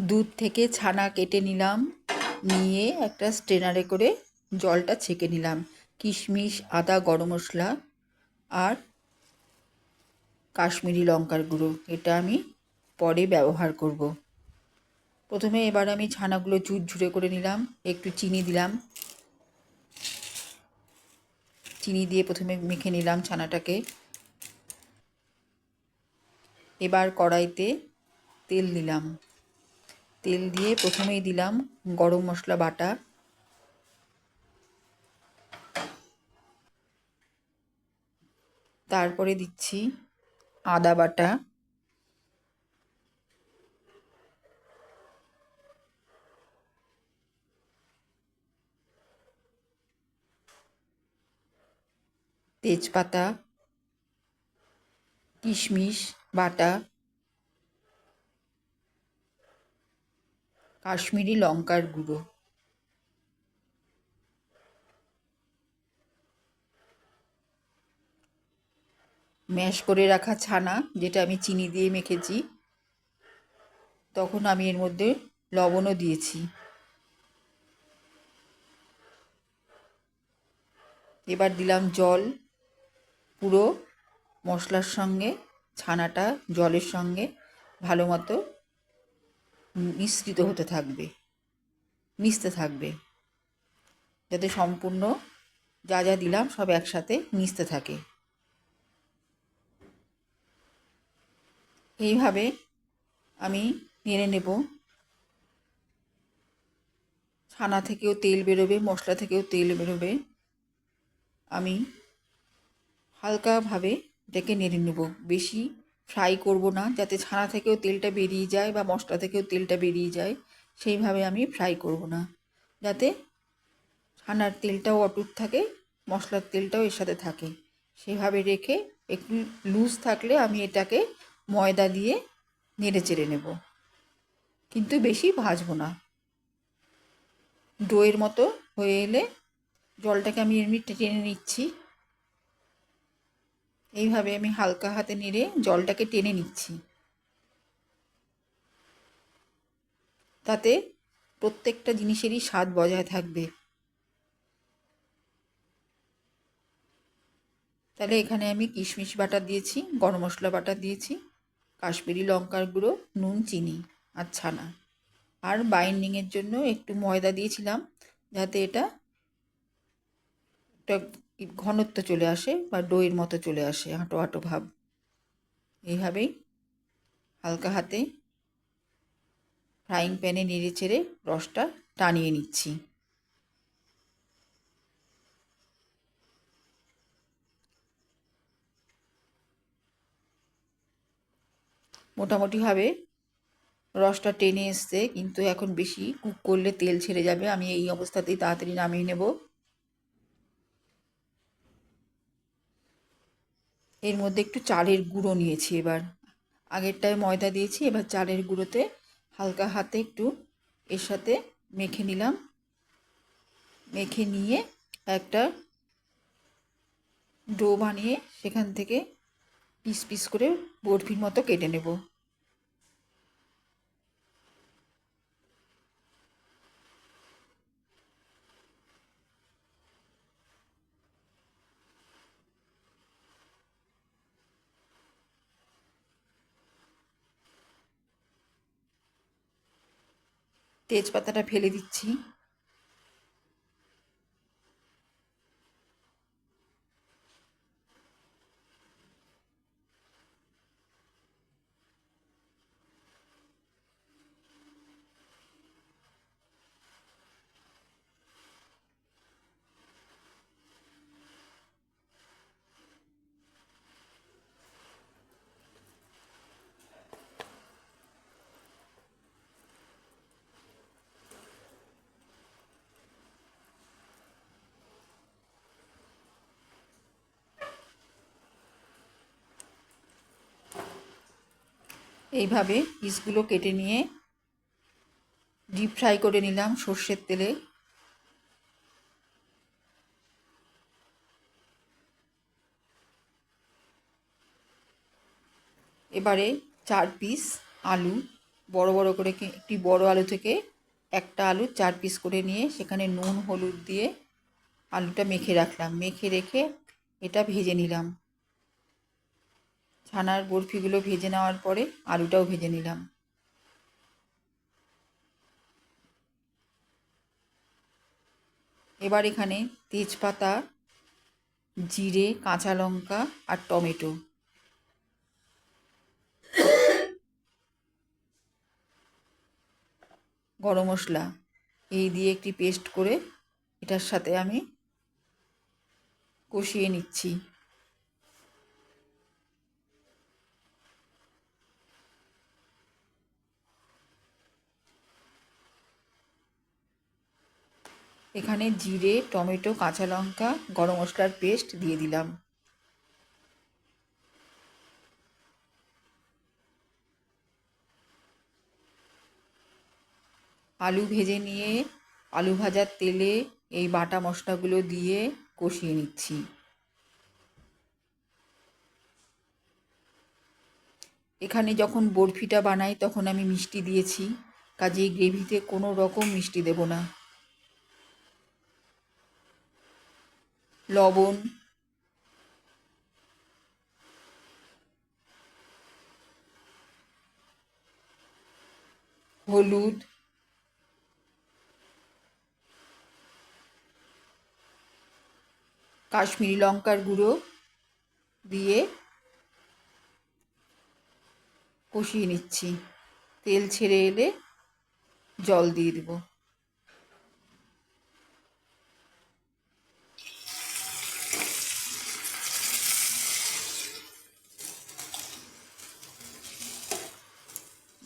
দুধ থেকে ছানা কেটে নিলাম, নিয়ে একটা স্ট্রেনারে করে জলটা ছেঁকে নিলাম। কিশমিশ, আদা, গরম মশলা আর কাশ্মীরি লঙ্কার গুঁড়ো, এটা আমি পরে ব্যবহার করব। প্রথমে এবার আমি ছানাগুলো ঝুরঝুরে করে নিলাম, একটু চিনি দিলাম। চিনি দিয়ে প্রথমে মেখে নিলাম ছানাটাকে। এবার কড়াইতে তেল দিলাম। তেল দিয়ে প্রথমেই দিলাম গরম মশলা বাটা। তারপরে দিচ্ছি আদা বাটা। তেজপাতা কিশমিশ বাটা। কাশ্মীরি লঙ্কার গুঁড়ো। ম্যাশ করে রাখা ছানা, যেটা আমি চিনি দিয়ে মেখেছি। তখন আমি এর মধ্যে লবণও দিয়েছি। এবার দিলাম জল, পুরো মশলার সঙ্গে, ছানাটা জলের সঙ্গে ভালো মতো মিশ্রিত হতে থাকবে, মিশতে থাকবে। যাতে সম্পূর্ণ যা যা দিলাম সব একসাথে মিশতে থাকে। এইভাবে আমি নেড়ে নেব। ছানা থেকেও তেল বেরোবে, মশলা থেকেও তেল বেরোবে। আমি হালকাভাবে এটাকে নেড়ে নেব। বেশি ফ্রাই করব না, যাতে ছানা থেকেও তেলটা বেরিয়ে যায় বা মশলা থেকেও তেলটা বেরিয়ে যায়, সেইভাবে আমি ফ্রাই করব না। যাতে ছানার তেলটাও অটুট থাকে, মশলার তেলটাও এর সাথে থাকে। সেভাবে রেখে একটু লুজ থাকলে আমি এটাকে ময়দা দিয়ে নেড়ে চেড়ে নেব। কিন্তু বেশি ভাজবো না। দইয়ের মতো হয়ে এলে জলটাকে আমি এমনি টেনে নিচ্ছি। এইভাবে আমি হালকা হাতে নেড়ে জলটাকে টেনে নিচ্ছি। তাতে প্রত্যেকটা জিনিসেরই স্বাদ বজায় থাকবে। তাহলে এখানে আমি কিশমিশ বাটা দিয়েছি, গরম মশলা বাটা দিয়েছি, কাশ্মীরি লঙ্কার গুঁড়ো, নুন, চিনি আর ছানা। আর বাইন্ডিংয়ের জন্য একটু ময়দা দিয়েছিলাম, যাতে এটা একটা ঘনত্ব চলে আসে বা ডোয়ের মতো চলে আসে, হাঁটো হাঁটো ভাব। এইভাবেই হালকা হাতে ফ্রাইং প্যানে নেড়ে চেড়ে রসটা টানিয়ে নিচ্ছি। মোটামুটিভাবে রসটা টেনে এসছে, কিন্তু এখন বেশি কুক করলে তেল ছেড়ে যাবে। আমি এই অবস্থাতেই তাড়াতাড়ি নামিয়ে নেব। এর মধ্যে একটু চালের গুঁড়ো নিয়েছি এবার। আগেরটায় ময়দা দিয়েছি, এবার চালের গুঁড়োতে হালকা হাতে একটু এর সাথে মেখে নিলাম। মেখে নিয়ে একটা ডো বানিয়ে সেখান থেকে পিস পিস করে বরফির মতো কেটে নেব। তেজপাতাটা ফেলে দিচ্ছি। এইভাবে পিসগুলো কেটে নিয়ে ডিপ ফ্রাই করে নিলাম সর্ষের তেলে। এবারে চার পিস আলু, বড় বড় করে একটি বড় আলু থেকে একটা আলু চার পিস করে নিয়ে সেখানে নুন, হলুদ দিয়ে আলুটা মেখে রাখলাম। মেখে রেখে এটা ভেজে নিলাম। ছানার বরফিগুলো ভেজে নেওয়ার পরে আলুটাও ভেজে নিলাম। এবার এখানে তেজপাতা, জিরে, কাঁচা লঙ্কা আর টমেটো। গরম মশলা এই দিয়ে একটি পেস্ট করে এটার সাথে আমি কষিয়ে নিচ্ছি। এখানে জিরে, টমেটো, কাঁচা লঙ্কা, গরম মশলার পেস্ট দিয়ে দিলাম। আলু ভেজে নিয়ে আলু ভাজার তেলে এই বাটা মশলাগুলো দিয়ে কষিয়ে নিচ্ছি। এখানে যখন বরফিটা বানাই তখন আমি মিষ্টি দিয়েছি, কাজেই গ্রেভিতে কোনো রকম মিষ্টি দেব না। লবণ। হলুদ। কাশ্মীরি লঙ্কার গুঁড়ো দিয়ে কষিয়ে নিচ্ছি। তেল ছেড়ে এলে জল দিয়ে দেবো।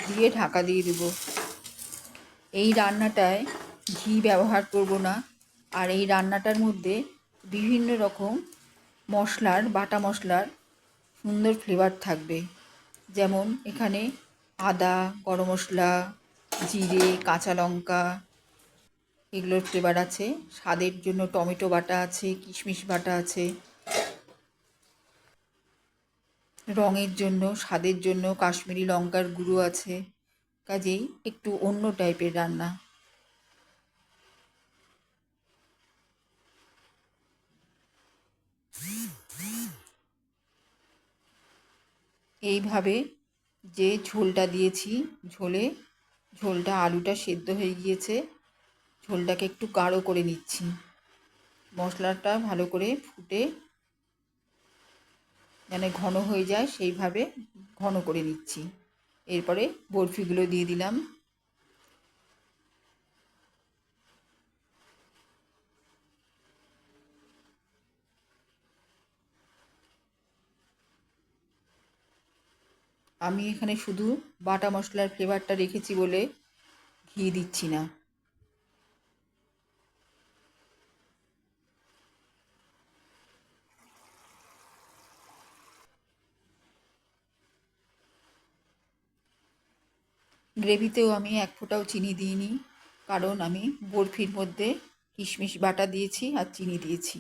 দিয়ে ঢাকা দিয়ে দেব। এই রান্নাটায় ঘি ব্যবহার করব না। আর এই রান্নাটার মধ্যে বিভিন্ন রকম মশলার, বাটা মশলার সুন্দর ফ্লেভার থাকবে। যেমন এখানে আদা, গরম মশলা, জিরে, কাঁচা লঙ্কা এগুলোর ফ্লেভার আছে। স্বাদের জন্য টমেটো বাটা আছে, কিশমিশ বাটা আছে। রঙের জন্য, স্বাদের জন্য কাশ্মীরি লঙ্কার গুঁড়ো আছে। কাজেই একটু অন্য টাইপের রান্না। এইভাবে যে ঝোলটা দিয়েছি, ঝোলে ঝোলটা আলুটা সেদ্ধ হয়ে গিয়েছে, ঝোলটাকে একটু গাঢ় করে নিচ্ছি। মশলাটা ভালো করে ফুটে যেন ঘন হয়ে যায়, সেইভাবে ঘন করে নিচ্ছি। এরপরে বরফিগুলো দিয়ে দিলাম। আমি এখানে শুধু বাটা মশলার ফ্লেভারটা রেখেছি বলে ঘি দিচ্ছি না। গ্রেভিতেও আমি এক ফোঁটাও চিনি দিইনি, কারণ আমি বরফির মধ্যে কিশমিশ বাটা দিয়েছি আর চিনি দিয়েছি।